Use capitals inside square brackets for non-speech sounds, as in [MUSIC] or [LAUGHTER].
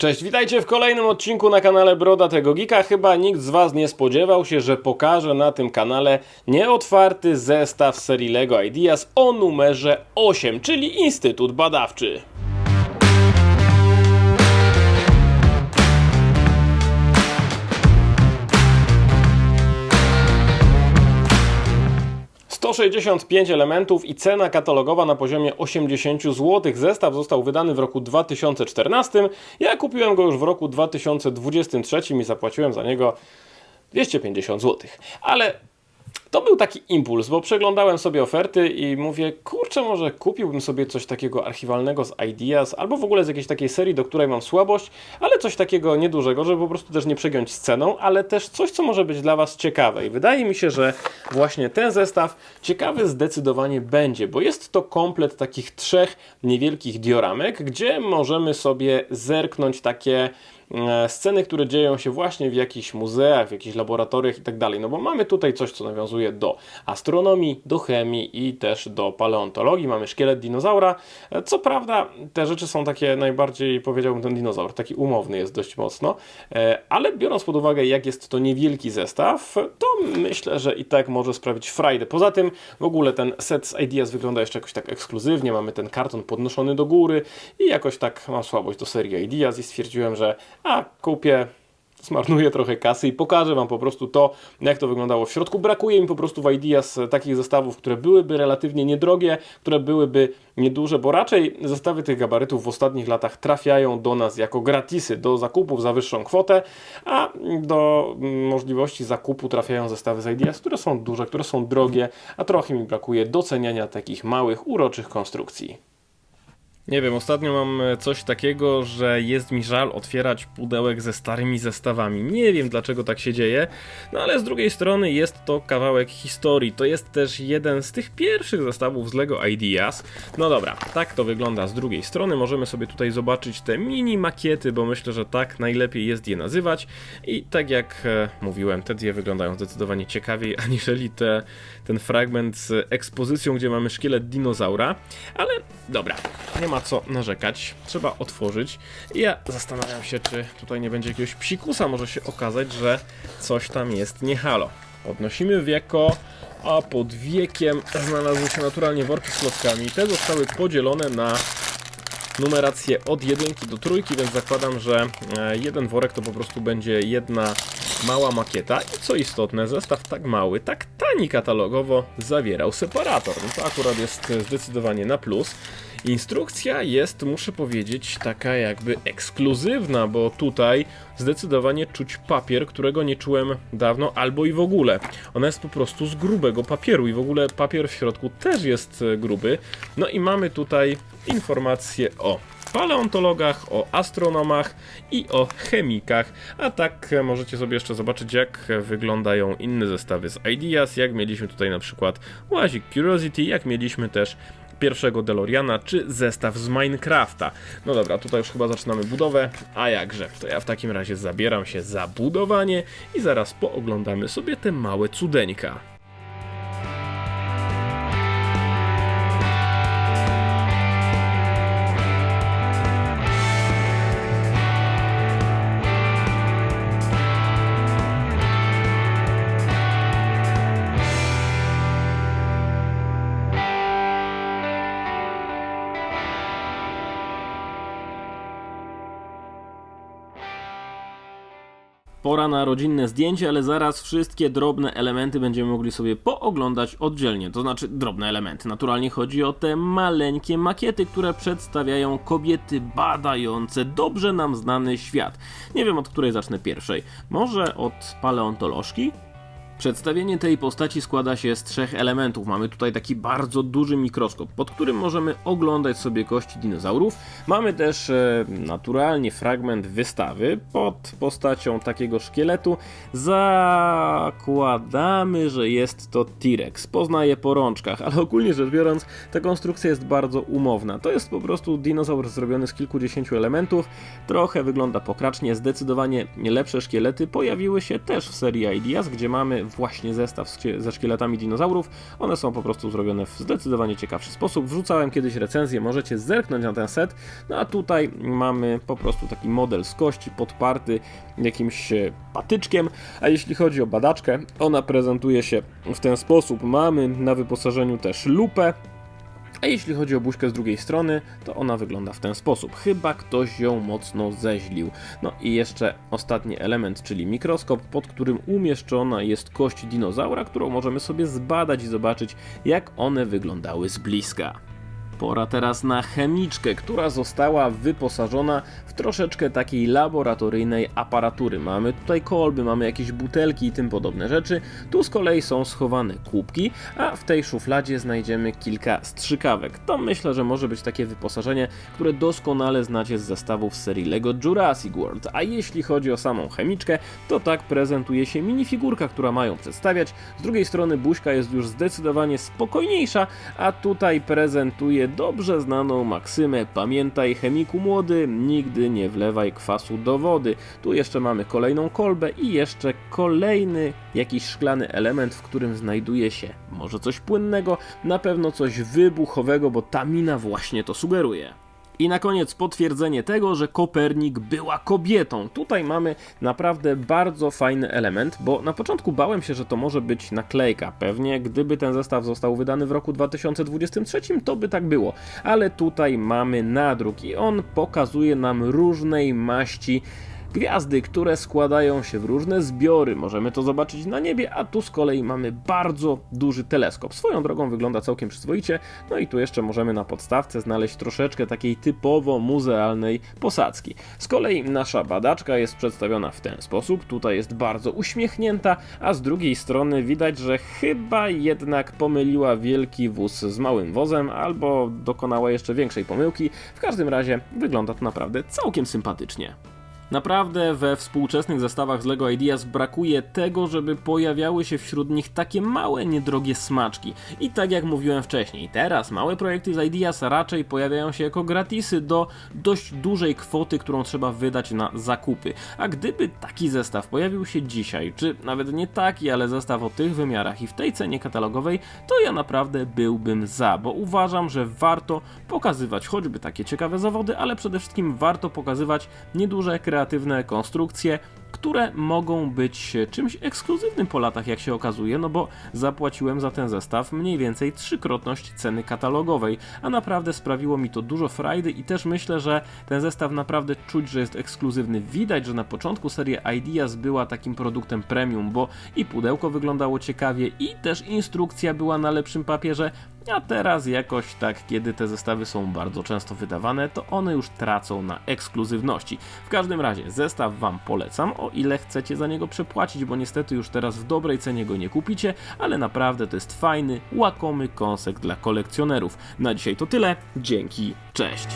Cześć, witajcie w kolejnym odcinku na kanale Broda tego Geeka. Chyba nikt z Was nie spodziewał się, że pokażę na tym kanale nieotwarty zestaw serii LEGO Ideas o numerze 8, czyli Instytut Badawczy. 165 elementów i cena katalogowa na poziomie 80 zł. Zestaw został wydany w roku 2014. Ja kupiłem go już w roku 2023 i zapłaciłem za niego 250 zł. Ale to był taki impuls, bo przeglądałem sobie oferty i mówię, kurczę, może kupiłbym sobie coś takiego archiwalnego z Ideas, albo w ogóle z jakiejś takiej serii, do której mam słabość, ale coś takiego niedużego, żeby po prostu też nie przegiąć z ceną, ale też coś, co może być dla Was ciekawe. I wydaje mi się, że właśnie ten zestaw ciekawy zdecydowanie będzie, bo jest to komplet takich trzech niewielkich dioramek, gdzie możemy sobie zerknąć takie e, sceny, które dzieją się właśnie w jakichś muzeach, w jakichś laboratoriach i tak dalej. No bo mamy tutaj coś, co nawiązuje do astronomii, do chemii i też do paleontologii. Mamy szkielet dinozaura. Co prawda, te rzeczy są takie najbardziej, powiedziałbym, ten dinozaur, taki umowny jest dość mocno, e, ale biorąc pod uwagę, jak jest to niewielki zestaw, to myślę, że i tak może sprawić frajdę. Poza tym, w ogóle ten set z Ideas wygląda jeszcze jakoś tak ekskluzywnie. Mamy ten karton podnoszony do góry i jakoś tak mam słabość do serii Ideas i stwierdziłem, że a, kupię zmarnuję trochę kasy i pokażę Wam po prostu to, jak to wyglądało w środku. Brakuje mi po prostu w Ideas takich zestawów, które byłyby relatywnie niedrogie, które byłyby nieduże, bo raczej zestawy tych gabarytów w ostatnich latach trafiają do nas jako gratisy, do zakupów za wyższą kwotę, a do możliwości zakupu trafiają zestawy z Ideas, które są duże, które są drogie, a trochę mi brakuje doceniania takich małych, uroczych konstrukcji. Nie wiem, ostatnio mam e, coś takiego, że jest mi żal otwierać pudełek ze starymi zestawami. Nie wiem dlaczego tak się dzieje, no ale z drugiej strony jest to kawałek historii. To jest też jeden z tych pierwszych zestawów z LEGO Ideas. No dobra, tak to wygląda z drugiej strony. Możemy sobie tutaj zobaczyć te mini makiety, bo myślę, że tak najlepiej jest je nazywać. I tak jak e, mówiłem, te dwie wyglądają zdecydowanie ciekawiej [LAUGHS] aniżeli te, ten fragment z ekspozycją, gdzie mamy szkielet dinozaura. Ale dobra, nie ma co narzekać. Trzeba otworzyć. I ja zastanawiam się, czy tutaj nie będzie jakiegoś psikusa. Może się okazać, że coś tam jest nie halo. Podnosimy wieko, a pod wiekiem znalazły się naturalnie worki z klockami. Te zostały podzielone na numerację od jedynki do trójki, więc zakładam, że e, jeden worek to po prostu będzie jedna mała makieta i co istotne, zestaw tak mały, tak tani katalogowo zawierał separator. No to akurat jest zdecydowanie na plus. Instrukcja jest, muszę powiedzieć, taka jakby ekskluzywna, bo tutaj zdecydowanie czuć papier, którego nie czułem dawno, albo i w ogóle. Ona jest po prostu z grubego papieru i w ogóle papier w środku też jest e, gruby. No i mamy tutaj informacje o paleontologach, o astronomach i o chemikach, a tak e, możecie sobie jeszcze zobaczyć jak wyglądają inne zestawy z Ideas, jak mieliśmy tutaj na przykład łazik Curiosity, jak mieliśmy też pierwszego DeLoreana, czy zestaw z Minecrafta. No dobra, tutaj już chyba zaczynamy budowę, a jakże, to ja w takim razie zabieram się za budowanie i zaraz pooglądamy sobie te małe cudeńka. Pora na rodzinne zdjęcie, ale zaraz wszystkie drobne elementy będziemy mogli sobie pooglądać oddzielnie. To znaczy drobne elementy. Naturalnie chodzi o te maleńkie makiety, które przedstawiają kobiety badające dobrze nam znany świat. Nie wiem od której zacznę pierwszej. Może od paleontolożki? Przedstawienie tej postaci składa się z trzech elementów. Mamy tutaj taki bardzo duży mikroskop, pod którym możemy oglądać sobie kości dinozaurów. Mamy też e, naturalnie fragment wystawy pod postacią takiego szkieletu. Zakładamy, że jest to T-Rex. Poznaję po rączkach, ale ogólnie rzecz biorąc, ta konstrukcja jest bardzo umowna. To jest po prostu dinozaur zrobiony z kilkudziesięciu elementów. Trochę wygląda pokracznie, zdecydowanie lepsze szkielety pojawiły się też w serii Ideas, gdzie mamy właśnie zestaw ze szkieletami dinozaurów. One są po prostu zrobione w zdecydowanie ciekawszy sposób. Wrzucałem kiedyś recenzję, możecie zerknąć na ten set. No a tutaj mamy po prostu taki model z kości podparty jakimś e, patyczkiem. A jeśli chodzi o badaczkę, ona prezentuje się w ten sposób. Mamy na wyposażeniu też lupę, a jeśli chodzi o buźkę z drugiej strony, to ona wygląda w ten sposób. Chyba ktoś ją mocno zeźlił. No i jeszcze ostatni element, czyli mikroskop, pod którym umieszczona jest kość dinozaura, którą możemy sobie zbadać i zobaczyć, jak one wyglądały z bliska. Pora teraz na chemiczkę, która została wyposażona w troszeczkę takiej laboratoryjnej aparatury. Mamy tutaj kolby, mamy jakieś butelki i tym podobne rzeczy. Tu z kolei są schowane kubki, a w tej szufladzie znajdziemy kilka strzykawek. To myślę, że może być takie wyposażenie, które doskonale znacie z zestawów serii LEGO Jurassic World. A jeśli chodzi o samą chemiczkę, to tak prezentuje się minifigurka, która ma ją przedstawiać. Z drugiej strony buźka jest już zdecydowanie spokojniejsza, a tutaj prezentuje dobrze znaną maksymę Pamiętaj chemiku młody, nigdy nie wlewaj kwasu do wody. Tu jeszcze mamy kolejną kolbę i jeszcze kolejny jakiś szklany element, w którym znajduje się może coś płynnego, na pewno coś wybuchowego, bo ta mina właśnie to sugeruje. I na koniec potwierdzenie tego, że Kopernik była kobietą. Tutaj mamy naprawdę bardzo fajny element, bo na początku bałem się, że to może być naklejka. Pewnie gdyby ten zestaw został wydany w roku 2023, to by tak było. Ale tutaj mamy nadruk i on pokazuje nam różnej maści Gwiazdy, które składają się w różne zbiory, możemy to zobaczyć na niebie, a tu z kolei mamy bardzo duży teleskop. Swoją drogą wygląda całkiem przyzwoicie, no i tu jeszcze możemy na podstawce znaleźć troszeczkę takiej typowo muzealnej posadzki. Z kolei nasza badaczka jest przedstawiona w ten sposób, tutaj jest bardzo uśmiechnięta, a z drugiej strony widać, że chyba jednak pomyliła wielki wóz z małym wozem, albo dokonała jeszcze większej pomyłki. W każdym razie wygląda to naprawdę całkiem sympatycznie. Naprawdę we współczesnych zestawach z LEGO Ideas brakuje tego, żeby pojawiały się wśród nich takie małe, niedrogie smaczki. I tak jak mówiłem wcześniej, teraz małe projekty z Ideas raczej pojawiają się jako gratisy do dość dużej kwoty, którą trzeba wydać na zakupy. A gdyby taki zestaw pojawił się dzisiaj, czy nawet nie taki, ale zestaw o tych wymiarach i w tej cenie katalogowej, to ja naprawdę byłbym za, bo uważam, że warto pokazywać choćby takie ciekawe zawody, ale przede wszystkim warto pokazywać nieduże kreatywne konstrukcje, które mogą być czymś ekskluzywnym po latach, jak się okazuje, no bo zapłaciłem za ten zestaw mniej więcej trzykrotność ceny katalogowej, a naprawdę sprawiło mi to dużo frajdy i też myślę, że ten zestaw naprawdę czuć, że jest ekskluzywny. Widać, że na początku seria Ideas była takim produktem premium, bo i pudełko wyglądało ciekawie i też instrukcja była na lepszym papierze, a teraz jakoś tak, kiedy te zestawy są bardzo często wydawane, to one już tracą na ekskluzywności. W każdym razie zestaw Wam polecam, o ile chcecie za niego przepłacić, bo niestety już teraz w dobrej cenie go nie kupicie, ale naprawdę to jest fajny, łakomy kąsek dla kolekcjonerów. Na dzisiaj to tyle, dzięki, cześć!